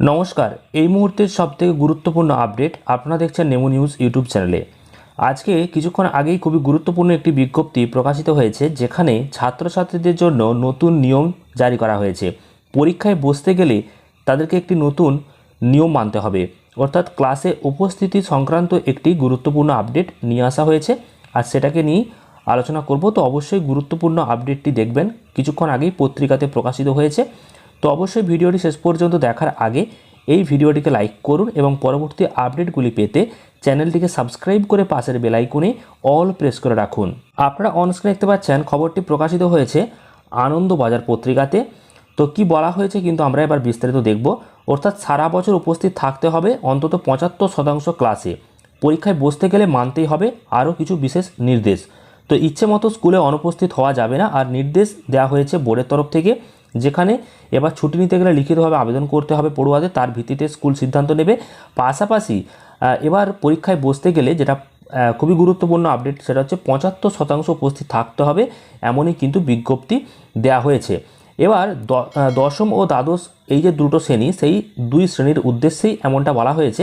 নমস্কার, এই মুহূর্তের সবথেকে গুরুত্বপূর্ণ আপডেট আপনারা দেখছেন নেমো নিউজ ইউটিউব চ্যানেলে। আজকে কিছুক্ষণ আগেই খুবই গুরুত্বপূর্ণ একটি বিজ্ঞপ্তি প্রকাশিত হয়েছে, যেখানে ছাত্রছাত্রীদের জন্য নতুন নিয়ম জারি করা হয়েছে। পরীক্ষায় বসতে গেলে তাদেরকে একটি নতুন নিয়ম মানতে হবে। অর্থাৎ ক্লাসে উপস্থিতি সংক্রান্ত একটি গুরুত্বপূর্ণ আপডেট নিয়ে আসা হয়েছে। আর সেটাকে নিয়ে আলোচনা করব, তো অবশ্যই গুরুত্বপূর্ণ আপডেটটি দেখবেন। কিছুক্ষণ আগেই পত্রিকাতে প্রকাশিত হয়েছে। তো অবশ্যই ভিডিওটি শেষ পর্যন্ত দেখার আগে এই ভিডিওটিকে লাইক করুন এবং পরবর্তী আপডেটগুলি পেতে চ্যানেলটিকে সাবস্ক্রাইব করে পাশের বেলাইকনে অল প্রেস করে রাখুন। আপনারা অনস্ক্রিনে দেখতে পাচ্ছেন, খবরটি প্রকাশিত হয়েছে আনন্দবাজার পত্রিকাতে। তো কি বলা হয়েছে কিন্তু আমরা এবার বিস্তারিত দেখব। অর্থাৎ সারা বছর উপস্থিত থাকতে হবে অন্তত পঁচাত্তর শতাংশ ক্লাসে পরীক্ষায় বসতে গেলে মানতেই হবে আরও কিছু বিশেষ নির্দেশ। তো ইচ্ছে মতো স্কুলে অনুপস্থিত হওয়া যাবে না, আর নির্দেশ দেওয়া হয়েছে বোর্ডের তরফ থেকে। যেখানে এবার ছুটি নিতে গেলে লিখিতভাবে আবেদন করতে হবে পড়ুয়াদের, তার ভিত্তিতে স্কুল সিদ্ধান্ত নেবে। পাশাপাশি এবার পরীক্ষায় বসতে গেলে যেটা খুবই গুরুত্বপূর্ণ আপডেট সেটা হচ্ছে পঁচাত্তর শতাংশ উপস্থিত থাকতে হবে এমনই কিন্তু বিজ্ঞপ্তি দেওয়া হয়েছে। এবার দশম ও দ্বাদশ এই যে দুটো শ্রেণি, সেই দুই শ্রেণির উদ্দেশ্যেই এমনটা বলা হয়েছে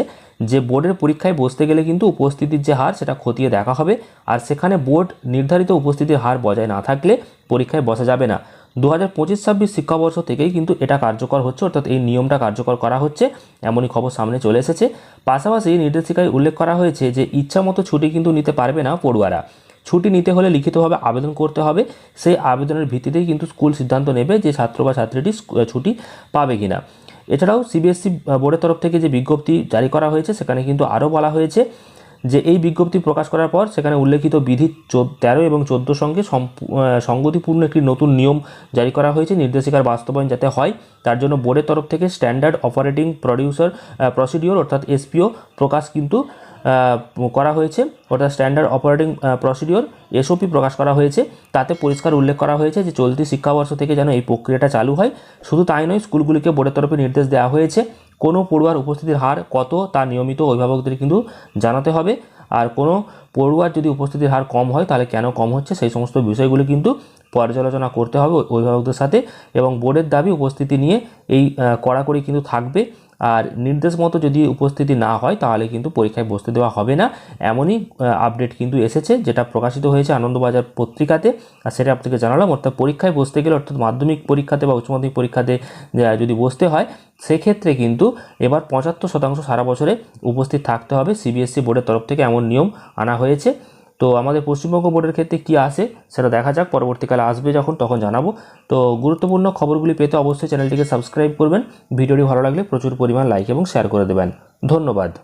যে বোর্ডের পরীক্ষায় বসতে গেলে কিন্তু উপস্থিতির যে হার সেটা খতিয়ে দেখা হবে, আর সেখানে বোর্ড নির্ধারিত উপস্থিতির হার বজায় না থাকলে পরীক্ষায় বসা যাবে না। দু হাজার পঁচিশ ছাব্বিশ শিক্ষাবর্ষ থেকেই কিন্তু এটা কার্যকর হচ্ছে, অর্থাৎ এই নিয়মটা কার্যকর করা হচ্ছে, এমনই খবর সামনে চলে এসেছে। পাশাপাশি নির্দেশিকায় উল্লেখ করা হয়েছে যে ইচ্ছা মতো ছুটি কিন্তু নিতে পারবে না পড়ুয়ারা। ছুটি নিতে হলে লিখিতভাবে আবেদন করতে হবে, সেই আবেদনের ভিত্তিতেই কিন্তু স্কুল সিদ্ধান্ত নেবে যে ছাত্র বা ছাত্রীটি ছুটি পাবে কিনা। এছাড়াও সিবিএসসি বোর্ডের তরফ থেকে যে বিজ্ঞপ্তি জারি করা হয়েছে, সেখানে কিন্তু আরও বলা হয়েছে যে এই বিজ্ঞপ্তি প্রকাশ করার পর সেখানে উল্লেখিত বিধি তেরো এবং চোদ্দোর সঙ্গে সংগতিপূর্ণ একটি নতুন নিয়ম জারি করা হয়েছে, নির্দেশিকার বাস্তবায়ন যাতে হয়, তার জন্য বোর্ডের তরফ থেকে স্ট্যান্ডার্ড অপারেটিং প্রডিউসার প্রসিডিওর অর্থাৎ এসপিও প্রকাশ কিন্তু করা হয়েছে। অর্থাৎ স্ট্যান্ডার্ড অপারেটিং প্রসিডিওর এসওপি প্রকাশ করা হয়েছে। তাতে পরিষ্কার উল্লেখ করা হয়েছে যে চলতি শিক্ষাবর্ষ থেকে যেন এই প্রক্রিয়াটা চালু হয়। শুধু তাই নয়, স্কুলগুলিকে বোর্ডের তরফে নির্দেশ দেওয়া হয়েছে কোনো পড়ুয়ার উপস্থিতির হার কত তা নিয়মিত অভিভাবকদের কিন্তু জানাতে হবে। আর কোনো পড়ুয়ার যদি উপস্থিতির হার কম হয়, তাহলে কেন কম হচ্ছে? সেই সমস্ত বিষয়গুলি কিন্তু পর্যালোচনা করতে হবে অভিভাবকদের সাথে এবং বোর্ডের দাবি উপস্থিতি নিয়ে এই কড়াকড়ি কিন্তু থাকবে। আর নির্দেশ মতো যদি উপস্থিতি না হয়, তাহলে কিন্তু পরীক্ষায় বসতে দেওয়া হবে না। এমনই আপডেট কিন্তু এসেছে, যেটা প্রকাশিত হয়েছে আনন্দবাজার পত্রিকাতে। আর সেটা আপনাকে জানালাম, অর্থাৎ পরীক্ষায় বসতে গেলে, অর্থাৎ মাধ্যমিক পরীক্ষাতে বা উচ্চ মাধ্যমিক পরীক্ষাতে যদি বসতে হয়, সেক্ষেত্রে কিন্তু এবার পঁচাত্তর শতাংশ সারা বছরে উপস্থিত থাকতে হবে। সিবিএসসি বোর্ডের তরফ থেকে এমন নিয়ম আনা হয়েছে। তো আমাদের পশ্চিমবঙ্গ বোর্ডের ক্ষেত্রে কি আসে সেটা দেখা যাক, পরবর্তীকালে আসবে যখন, তখন জানাব। তো গুরুত্বপূর্ণ খবরগুলি পেতে অবশ্যই চ্যানেলটিকে সাবস্ক্রাইব করবেন। ভিডিওটি ভালো লাগলে প্রচুর পরিমাণ লাইক এবং শেয়ার করে দেবেন। ধন্যবাদ।